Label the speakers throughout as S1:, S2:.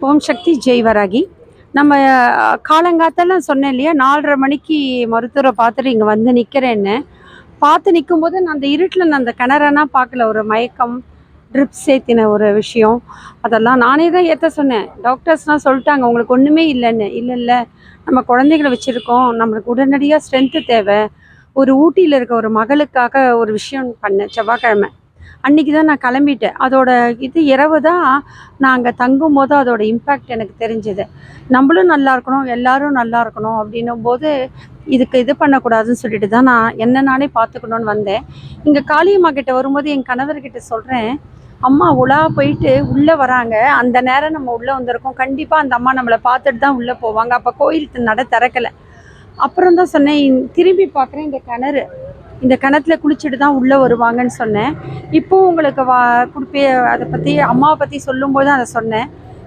S1: ஓம் சக்தி ஜெய்வராகி நம்ம காலங்காத்தெல்லாம் சொன்னேன் இல்லையா? நாலரை மணிக்கு மருத்துவரை பார்த்துட்டு இங்கே வந்து நிற்கிறேன்னு பார்த்து நிற்கும் போது நான் அந்த இருட்டில் நான் அந்த கிணறனா பார்க்கல. ஒரு மயக்கம் ட்ரிப் சேர்த்தின ஒரு விஷயம். அதெல்லாம் நானே தான் ஏற்ற சொன்னேன். டாக்டர்ஸ்லாம் சொல்லிட்டாங்க உங்களுக்கு ஒன்றுமே இல்லைன்னு. இல்லை இல்லை. நம்ம குழந்தைகளை வச்சுருக்கோம். நம்மளுக்கு உடனடியாக ஸ்ட்ரென்த்து தேவை. ஒரு ஊட்டியில் இருக்க ஒரு மகளுக்காக ஒரு விஷயம் பண்ணேன் செவ்வாய்க்கிழமை. அன்றைக்கி தான் நான் கிளம்பிட்டேன். அதோட இது இரவு தான் நான் அங்கே தங்கும் போது அதோட இம்பேக்ட் எனக்கு தெரிஞ்சுது. நம்மளும் நல்லா இருக்கணும் எல்லாரும் நல்லா இருக்கணும் அப்படின்னும் போது இதுக்கு இது பண்ணக்கூடாதுன்னு சொல்லிட்டு தான் நான் என்ன நானே பார்த்துக்கணுன்னு வந்தேன். இங்கே காளியம்மா கிட்ட வரும்போது என் கணவர்கிட்ட சொல்கிறேன் அம்மா உலா போயிட்டு உள்ளே வராங்க. அந்த நேரம் நம்ம உள்ளே வந்திருக்கோம். கண்டிப்பாக அந்த அம்மா நம்மளை பார்த்துட்டு தான் உள்ளே போவாங்க. அப்போ கோயிலுக்கு நட திறக்கலை. அப்புறம் தான் சொன்னேன் திரும்பி பார்க்குறேன் இந்த கிணறு இந்த கிணத்துல குளிச்சுட்டு தான் உள்ளே வருவாங்கன்னு சொன்னேன். இப்போ உங்களுக்கு வா குடுப்பே அதை பற்றி அம்மாவை பற்றி சொல்லும்போது அதை சொன்னேன்.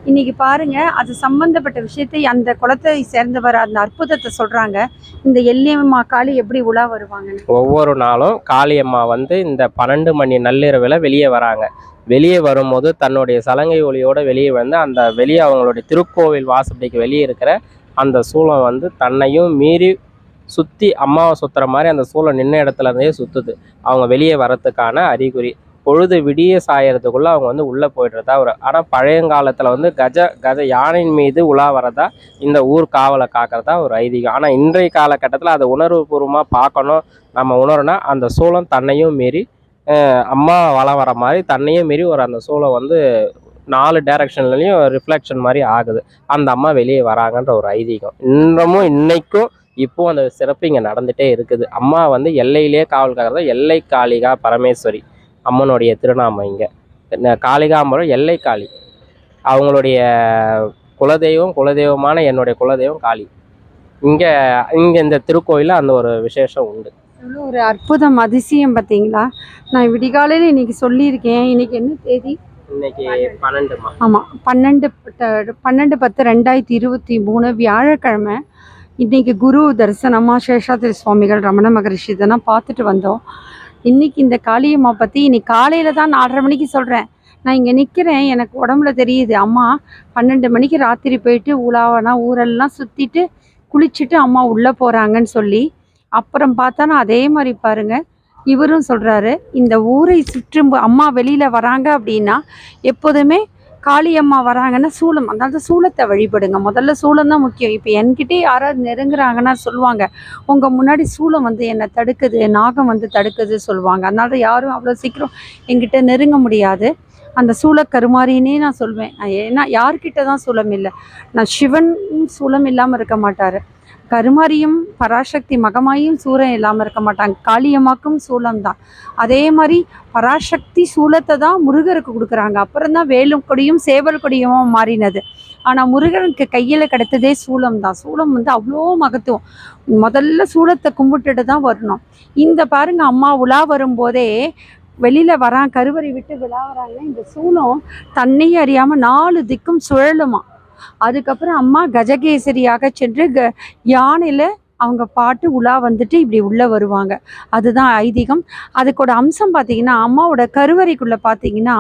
S1: இன்னைக்கு பாருங்க அது சம்மந்தப்பட்ட விஷயத்தை அந்த குளத்தை சேர்ந்தவர் அந்த அற்புதத்தை சொல்கிறாங்க இந்த எல்லியம்மா காளி எப்படி உலா வருவாங்கன்னு.
S2: ஒவ்வொரு நாளும் காளியம்மா வந்து இந்த பன்னெண்டு மணி நள்ளிரவில் வெளியே வராங்க. வெளியே வரும்போது தன்னுடைய சலங்கை ஒளியோடு வெளியே வந்து அந்த வெளியே அவங்களுடைய திருக்கோவில் வாசப்படிக்கு வெளியே இருக்கிற அந்த சூளம் வந்து தன்னையும் மீறி சுற்றி அம்மாவை சுற்றுற மாதிரி அந்த சூளம் நின்ன இடத்துல இருந்தே சுற்றுது அவங்க வெளியே வரத்துக்கான அறிகுறி. பொழுது விடிய சாயறதுக்குள்ளே அவங்க வந்து உள்ளே போயிடுறதா ஒரு ஆனால் பழையங்காலத்தில் வந்து கஜ கஜ யானையின் மீது உலா வரதா இந்த ஊர் காவலை காக்கிறதா ஒரு ஐதீகம். ஆனால் இன்றைய காலகட்டத்தில் அதை உணர்வுபூர்வமாக பார்க்கணும். நம்ம உணரனா அந்த சூளம் தன்னையும் மீறி அம்மா வளம் வர மாதிரி தன்னையும் மீறி ஒரு அந்த சூளம் வந்து நாலு டைரக்ஷன்லையும் ரிஃப்ளெக்ஷன் மாதிரி ஆகுது. அந்த அம்மா வெளியே வராங்கன்ற ஒரு ஐதீகம். இன்னமும் இன்னைக்கும் இப்போ அந்த சிறப்பு இங்கே நடந்துகிட்டே இருக்குது. அம்மா வந்து எல்லையிலே காவல் காக்கிறதா எல்லை காளிகா பரமேஸ்வரி அம்மனுடைய திருநாமம் இங்கே. காளிகாம்பரம் எல்லை காளி. அவங்களுடைய குலதெய்வம் குலதெய்வமான என்னுடைய குலதெய்வம் காளி. இங்கே இங்கே இந்த திருக்கோயிலில் அந்த ஒரு விசேஷம் உண்டு.
S1: எவ்வளோ ஒரு அற்புதம் அதிசயம் பார்த்தீங்களா? நான் விடிகாலையில் இன்னைக்கு சொல்லியிருக்கேன். இன்னைக்கு என்ன தேதி?
S2: இன்னைக்கு பன்னெண்டுமா
S1: ஆமாம் பன்னெண்டு பன்னெண்டு பத்து ரெண்டாயிரத்தி இருபத்தி மூணு வியாழக்கிழமை. இன்றைக்கி குரு தரிசனமாக சேஷாத்திரி சுவாமிகள் ரமண மகரிஷி இதெல்லாம் பார்த்துட்டு வந்தோம். இன்னைக்கு இந்த காளியம்மா பற்றி இன்னைக்கு காலையில் தான் நாலரை மணிக்கு சொல்கிறேன் நான் இங்கே நிற்கிறேன் எனக்கு உடம்புல தெரியுது. அம்மா பன்னெண்டு மணிக்கு ராத்திரி போயிட்டு உலாவனா ஊரெல்லாம் சுற்றிட்டு குளிச்சுட்டு அம்மா உள்ளே போகிறாங்கன்னு சொல்லி அப்புறம் பார்த்தா அதே மாதிரி பாருங்கள் இவரும் சொல்கிறாரு இந்த ஊரை சுற்றும் அம்மா வெளியில் வராங்க அப்படின்னா எப்போதுமே காளியம்மா வராங்கன்னா சூலம் அதாவது சூளத்தை வழிபடுங்க. முதல்ல சூளம் தான் முக்கியம். இப்போ என்கிட்டே யாராவது நெருங்குறாங்கன்னா சொல்லுவாங்க உங்கள் முன்னாடி சூளம் வந்து என்னை தடுக்குது நாகம் வந்து தடுக்குது சொல்லுவாங்க. அதனால தான் யாரும் அவ்வளோ சீக்கிரம் என்கிட்ட நெருங்க முடியாது. அந்த சூல கருமாரின்னே நான் சொல்வேன். ஏன்னா யார்கிட்ட தான் சூளம் இல்லை. நான் சிவன் சூளம் இல்லாமல் இருக்க மாட்டார். கருமாரியும் பராசக்தி மகமாயும் சூரம் இல்லாமல் இருக்க மாட்டாங்க. காளியம்மாக்கும் சூலம் தான் அதே மாதிரி பராசக்தி சூலத்தை தான் முருகருக்கு கொடுக்குறாங்க. அப்புறம் தான் வேலும் கொடியும் சேவல் கொடியும் மாறினது. ஆனால் முருகனுக்கு கையில் கிடைத்ததே சூலம் தான் சூலம் வந்து அவ்வளோ மகத்துவம். முதல்ல சூலத்தை கும்பிட்டுட்டு தான் வரணும். இந்த பாருங்க அம்மா உலா வரும்போதே வெளியில் வரான் கருவறை விட்டு விழா வராங்க. இந்த சூலம் தன்னையே அறியாமல் நாலு திக்கும் சுழலுமா? அதுக்கப்புறம் அம்மா கஜகேசரியாக சென்று க யானையில் அவங்க பாட்டு உலா வந்துட்டு இப்படி உள்ளே வருவாங்க. அதுதான் ஐதீகம். அதுக்கோட அம்சம் பார்த்தீங்கன்னா அம்மாவோட கருவறைக்குள்ளே பார்த்தீங்கன்னா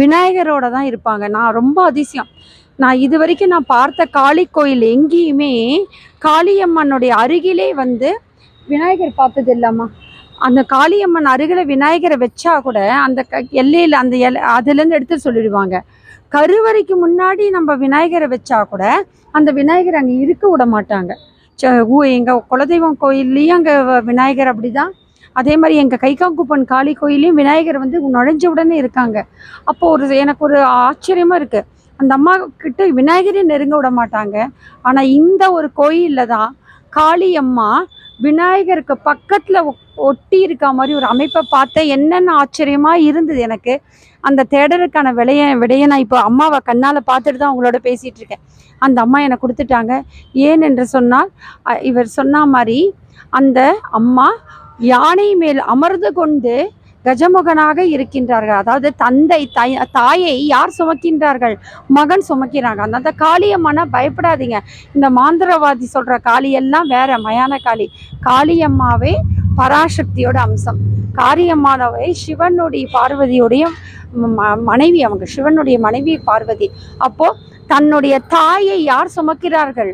S1: விநாயகரோட தான் இருப்பாங்க. நான் ரொம்ப அதிசயம். நான் இது வரைக்கும் நான் பார்த்த காளி கோயில் எங்கேயுமே காளியம்மனுடைய அருகிலே வந்து விநாயகர் பார்த்தது இல்லம்மா. அந்த காளியம்மன் அருகில் விநாயகரை வச்சா கூட அந்த க எல்லையில் அந்த எல் அதுலேருந்து எடுத்து சொல்லிடுவாங்க. கருவறைக்கு முன்னாடி நம்ம விநாயகரை வச்சா கூட அந்த விநாயகர் அங்கே இருக்க விட மாட்டாங்க. ச- ஊ எங்கள் குலதெய்வம் கோயில்லையும் அங்கே விநாயகர் அப்படிதான். அதே மாதிரி எங்கள் கைகாங்குப்பன் காளி கோயிலையும் விநாயகர் வந்து நுழைஞ்ச உடனே இருக்காங்க. அப்போது ஒரு எனக்கு ஒரு ஆச்சரியமாக இருக்குது அந்த அம்மா கிட்ட விநாயகரே நெருங்க விட மாட்டாங்க. ஆனால் இந்த ஒரு கோயிலில் தான் காளி அம்மா விநாயகருக்கு பக்கத்தில் ஒட்டி இருக்க மாதிரி ஒரு அமைப்பை பார்த்தேன் என்னென்ன ஆச்சரியமாக இருந்தது எனக்கு. அந்த தேடலுக்கான விலைய விடைய நான் இப்போ அம்மாவை கண்ணால் பார்த்துட்டு தான் உங்களோட பேசிகிட்டு இருக்கேன். அந்த அம்மா எனக்கு கொடுத்துட்டாங்க. ஏன் என்று சொன்னால் இவர் சொன்ன மாதிரி அந்த அம்மா யானை மேல் அமர்ந்து கொண்டு கஜமுகனாக இருக்கின்றார்கள். அதாவது தந்தை தாயை யார் சுமக்கின்றார்கள்? மகன் சுமக்கிறாங்க. அந்த காளியம்மானா பயப்படாதீங்க. இந்த மாந்திரவாதி சொல்ற காளியெல்லாம் வேற மயான காளி. காளியம்மாவே பராசக்தியோட அம்சம். காரியம்மானவை சிவனுடைய பார்வதியுடைய மனைவி. அவங்க சிவனுடைய மனைவி பார்வதி. அப்போ தன்னுடைய தாயை யார் சுமக்கிறார்கள்?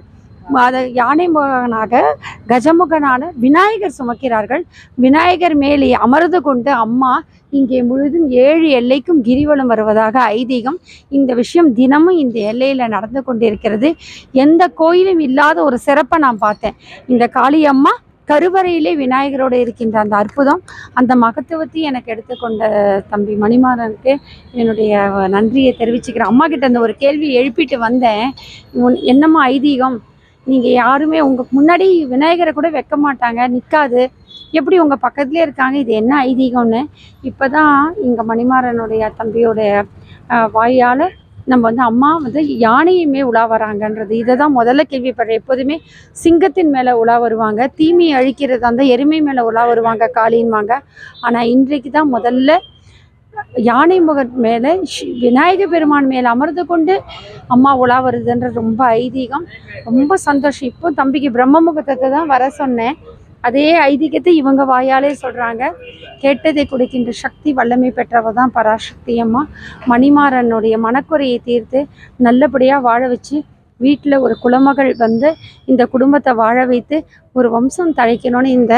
S1: யானை முகனாக கஜமுகனான விநாயகர் சுமக்கிறார்கள். விநாயகர் மேலே அமர்ந்து கொண்டு அம்மா இங்கே முழுதும் ஏழு எல்லைக்கும் கிரிவலம் வருவதாக ஐதீகம். இந்த விஷயம் தினமும் இந்த எல்லையில் நடந்து கொண்டிருக்கிறது. எந்த கோயிலும் இல்லாத ஒரு சிறப்பை நான் பார்த்தேன். இந்த காளியம்மா கருவறையிலே விநாயகரோடு இருக்கின்ற அந்த அற்புதம் அந்த மகத்துவத்தை எனக்கு எடுத்துக்கொண்ட தம்பி மணிமாறனுக்கு என்னுடைய நன்றியை தெரிவிச்சுக்கிறேன். அம்மா கிட்ட அந்த ஒரு கேள்வி எழுப்பிட்டு வந்தேன். உன் என்னம்மா ஐதீகம்? நீங்கள் யாருமே உங்கள் முன்னாடி விநாயகரை கூட வைக்க மாட்டாங்க நிற்காது எப்படி உங்கள் பக்கத்துலேயே இருக்காங்க? இது என்ன ஐதீகம்னு? இப்போ தான் இங்கே மணிமாறனுடைய தம்பியோடைய வாயால் நம்ம வந்து அம்மா வந்து யானையுமே உலா வராங்கன்றது. இதை தான் முதல்ல கேள்விப்படுறேன். எப்போதுமே சிங்கத்தின் மேலே உலா வருவாங்க தீமையை அழிக்கிறதா இருந்தால் எருமை மேலே உலா வருவாங்க காளின்வாங்க ஆனால் இன்றைக்கு தான் முதல்ல யானை முகன் மேலே விநாயக பெருமான் மேலே அமர்ந்து கொண்டு அம்மா உலா வருதுன்றது ரொம்ப ஐதீகம். ரொம்ப சந்தோஷம். இப்போ தம்பிக்கு பிரம்ம முகூர்த்தத்தை தான் வர சொன்னேன். அதே ஐதீகத்தை இவங்க வாயாலே சொல்கிறாங்க கேட்டதை கொடுக்கின்ற சக்தி வல்லமை பெற்றவ தான் பராசக்தி அம்மா. மணிமாறனுடைய மனக்குறையை தீர்த்து நல்லபடியாக வாழ வச்சு வீட்டில் ஒரு குலமகள் வந்து இந்த குடும்பத்தை வாழ வைத்து ஒரு வம்சம் தழைக்கணும்னு இந்த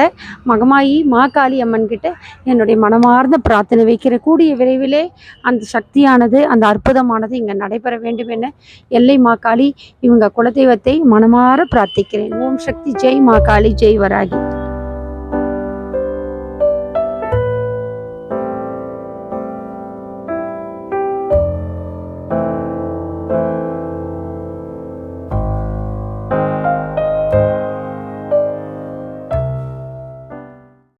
S1: மகமாயி மாகாளி அம்மன் கிட்ட என்னுடைய மனமார்ந்த பிரார்த்தனை வைக்கிற கூடிய விரைவிலே அந்த சக்தியானது அந்த அற்புதமானது இங்கே நடைபெற வேண்டும் என எல்லை மாகாளி இவங்க குலதெய்வத்தை மனமாற பிரார்த்திக்கிறேன். ஓம் சக்தி ஜெய் மாகாளி ஜெய் வராகி.